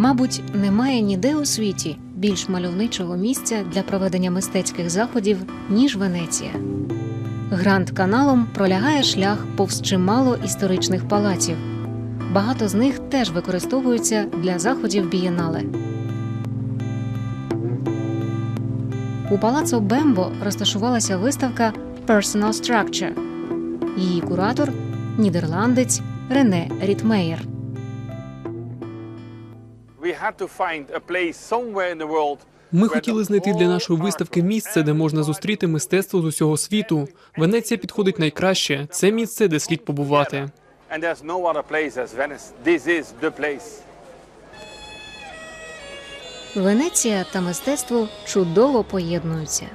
Мабуть, немає ніде у світі більш мальовничого місця для проведення мистецьких заходів, ніж Венеція. Гранд каналом пролягає шлях повз чимало історичних палаців. Багато з них теж використовуються для заходів бієнале. У палацо Бембо розташувалася виставка Personal Structure. Її куратор нідерландець Рене Рітмеєр. Ми хотіли знайти для нашої виставки місце, де можна зустріти мистецтво з усього світу. Венеція підходить найкраще. Це місце, де слід побувати. and there's no other place as Venice. This is the place. Венеція та мистецтво чудово поєднуються.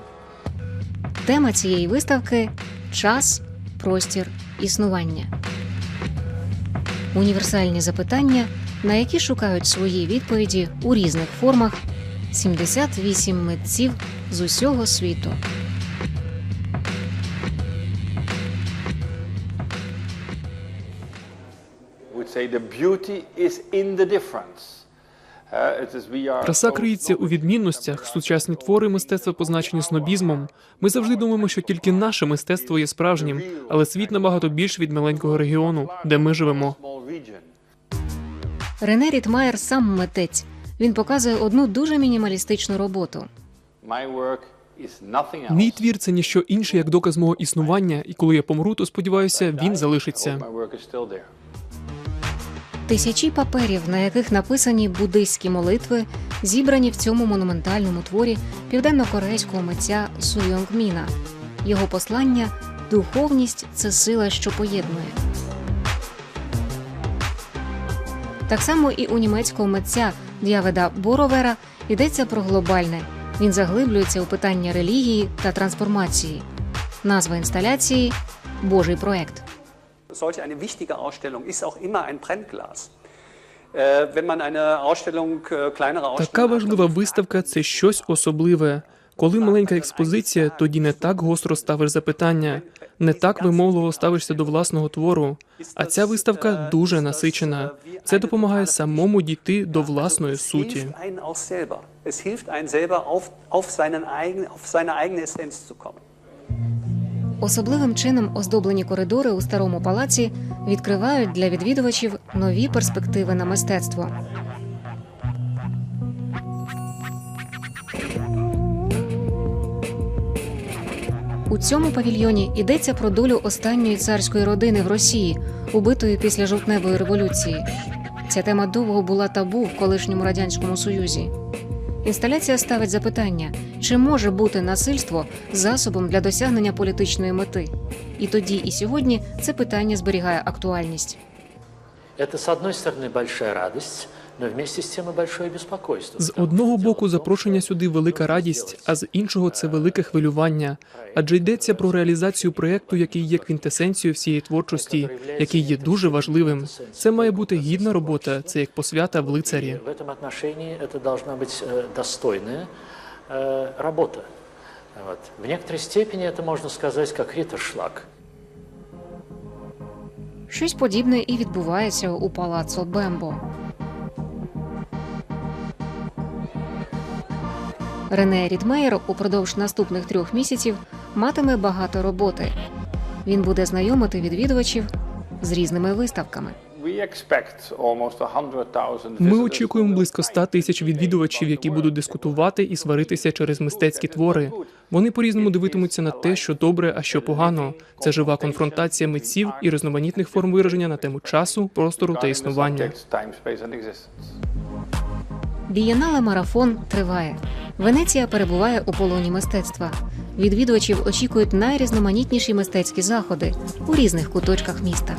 Тема цієї виставки час, простір, існування. Універсальні запитання, на які шукають свої відповіді у різних формах 78 митців з усього світу. Uh, Краса криється у відмінностях. Сучасні твори мистецтва позначені снобізмом. Ми завжди думаємо, що тільки наше мистецтво є справжнім, але світ набагато більше від маленького регіону, де ми живемо. Рене Рітмаєр сам митець. Він показує одну дуже мінімалістичну роботу. Мій твір це ніщо інше, як доказ мого існування, і коли я помру, то сподіваюся, він залишиться. Тисячі паперів, на яких написані буддийські молитви, зібрані в цьому монументальному творі південно-корейського митця Су Йонг Міна. Його послання духовність це сила, що поєднує. Так само і у німецького митця Д'яведа Боровера йдеться про глобальне. Він заглиблюється у питання релігії та трансформації. Назва інсталяції Божий проект. solch eine wichtige Ausstellung ist auch immer ein Brennglas. Äh, äh, Така важлива виставка це щось особливе. Коли маленька експозиція, тоді не так гостро ставиш запитання, не так вимогливо ставишся до власного твору. А ця виставка дуже насичена. Це допомагає самому дійти до власної суті. Особливим чином оздоблені коридори у старому палаці відкривають для відвідувачів нові перспективи на мистецтво. У цьому павільйоні йдеться про долю останньої царської родини в Росії, убитої після жовтневої революції. Ця тема довго була табу в колишньому радянському союзі. Інсталяція ставить запитання, чи може бути насильство засобом для досягнення політичної мети. І тоді, і сьогодні це питання зберігає актуальність. Это, с одной стороны, большая радость, но вместе с тем и большое беспокойство. З одного боку, запрошення сюди велика радість, а з іншого це велике хвилювання. Адже йдеться про реалізацію проєкту, який є квінтесенцією всієї творчості, який є дуже важливим. Це має бути гідна робота, це як посвята в лицарі. В этом отношении это должна быть э, достойная э, работа. Вот. В некоторой степени это можно сказать как ритершлаг. Щось подібне і відбувається у палацо Бембо. Рене Рідмеєр упродовж наступних трьох місяців матиме багато роботи. Він буде знайомити відвідувачів з різними виставками. We expect almost 100,000 Ми очікуємо близько 100 тисяч відвідувачів, які будуть дискутувати і сваритися через мистецькі твори. Вони по-різному дивитимуться на те, що добре, а що погано. Це жива конфронтація митців і різноманітних форм вираження на тему часу, простору та існування. Бієнале марафон триває. Венеція перебуває у полоні мистецтва. Відвідувачів очікують найрізноманітніші мистецькі заходи у різних куточках міста.